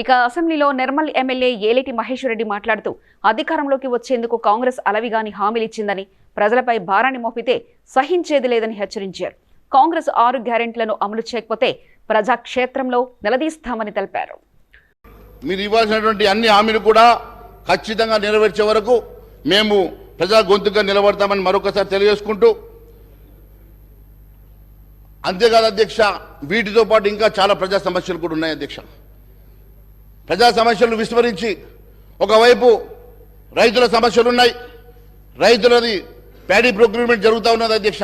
ఇక అసెంబ్లీలో నిర్మల్ ఎమ్మెల్యే ఏలేటి మహేశ్వరరెడ్డి మాట్లాడుతూ అధికారంలోకి వచ్చేందుకు కాంగ్రెస్ అలవిగాని హామీలిచ్చిందని ప్రజలపై భారాన్ని మోపితే సహించేది లేదని హెచ్చరించారు. కాంగ్రెస్ ఆరు గ్యారెంట్లను అమలు చేయకపోతే ప్రజాక్షేత్రంలో నిలదీస్తామని తెలిపారు. మీరు ఇవ్వాల్సినటువంటి అన్ని హామీలు కూడా ఖచ్చితంగా నెరవేర్చే వరకు మేము ప్రజా గొంతుగా నిలబడతామని మరొకసారి తెలియజేసుకుంటూ అంతేకాదు అధ్యక్ష వీటితో పాటు ఇంకా చాలా ప్రజా సమస్యలు కూడా ఉన్నాయి అధ్యక్ష. ప్రజా సమస్యలు విస్మరించి ఒకవైపు రైతుల సమస్యలు ఉన్నాయి రైతులది ప్యాడీ ప్రొక్యూర్మెంట్ జరుగుతూ ఉన్నది అధ్యక్ష.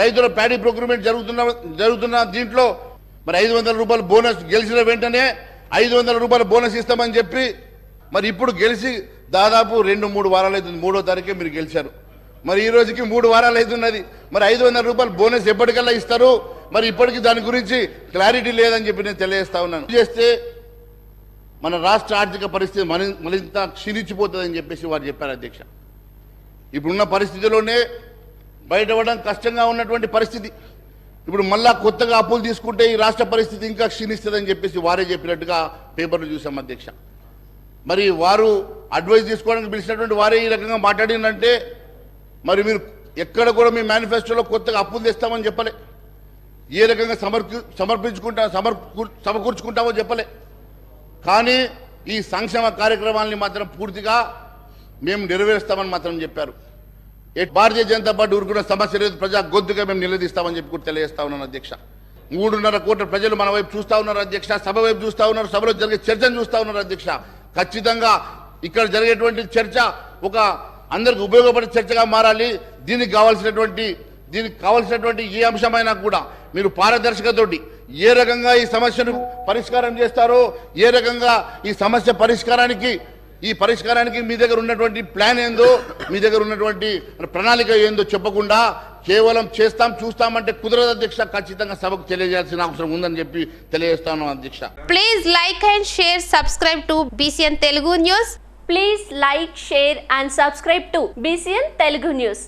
రైతుల ప్యాడీ ప్రొక్యూర్మెంట్ జరుగుతున్న జరుగుతున్న దీంట్లో మరి ఐదు వందల రూపాయలు బోనస్ గెలిచిన వెంటనే ఐదు వందల రూపాయలు బోనస్ ఇస్తామని చెప్పి మరి ఇప్పుడు గెలిచి దాదాపు రెండు మూడు వారాలు అవుతుంది. మూడో తారీఖే మీరు గెలిచారు. మరి ఈ రోజుకి మూడు వారాలు అవుతున్నది. మరి ఐదు వందల రూపాయలు బోనస్ ఎప్పటికల్లా ఇస్తారు. మరి ఇప్పటికి దాని గురించి క్లారిటీ లేదని చెప్పి నేను తెలియజేస్తా ఉన్నాను. చేస్తే మన రాష్ట్ర ఆర్థిక పరిస్థితి మరి మరింత క్షీణించిపోతుందని చెప్పేసి వారు చెప్పారు అధ్యక్ష. ఇప్పుడున్న పరిస్థితిలోనే బయటపడడం కష్టంగా ఉన్నటువంటి పరిస్థితి. ఇప్పుడు మళ్ళా కొత్తగా అప్పులు తీసుకుంటే ఈ రాష్ట్ర పరిస్థితి ఇంకా క్షీణిస్తుందని చెప్పేసి వారే చెప్పినట్టుగా పేపర్లు చూసాం అధ్యక్ష. మరి వారు అడ్వైస్ తీసుకోవడానికి పిలిచినటువంటి వారే ఈ రకంగా మాట్లాడిందంటే మరి మీరు ఎక్కడ కూడా మీ మేనిఫెస్టోలో కొత్తగా అప్పులు తెస్తామని చెప్పలే. ఏ రకంగా సమర్పి సమర్పించుకుంటా సమర్ సమకూర్చుకుంటామో చెప్పలే. కానీ ఈ సంక్షేమ కార్యక్రమాల్ని మాత్రం పూర్తిగా మేము నెరవేరుస్తామని మాత్రం చెప్పారు. ఏ భారతీయ జనతా పార్టీ ఊరుకున్న సమస్య లేదు ప్రజా గొద్దుగా మేము నిలదీస్తామని చెప్పి కూడా తెలియజేస్తా ఉన్నాను అధ్యక్ష. మూడున్నర కోట్ల ప్రజలు మన వైపు చూస్తా ఉన్నారు అధ్యక్ష సభ వైపు చూస్తా ఉన్నారు సభలో జరిగే చర్చను చూస్తా ఉన్నారు అధ్యక్ష. ఖచ్చితంగా ఇక్కడ జరిగేటువంటి చర్చ ఒక అందరికి ఉపయోగపడే చర్చగా మారాలి. దీనికి కావాల్సినటువంటి దీనికి కావాల్సినటువంటి ఏ అంశమైనా కూడా మీరు పారదర్శకతోటి ఏ రకంగా ఈ సమస్యను పరిష్కారం చేస్తారో ఏ రకంగా ఈ సమస్య పరిష్కారానికి ఈ పరిష్కారానికి మీ దగ్గర ఉన్నటువంటి ప్లాన్ ఏందో మీ దగ్గర ఉన్నటువంటి ప్రణాళిక ఏందో చెప్పకుండా కేవలం చేస్తాం చూస్తామంటే కుదరదు అధ్యక్ష ఖచ్చితంగా సభకు తెలియజేయాల్సిన అవసరం ఉందని చెప్పి తెలియజేస్తాను అధ్యక్ష. Please like and share subscribe to BCN Telugu news please like share and subscribe to BCN Telugu news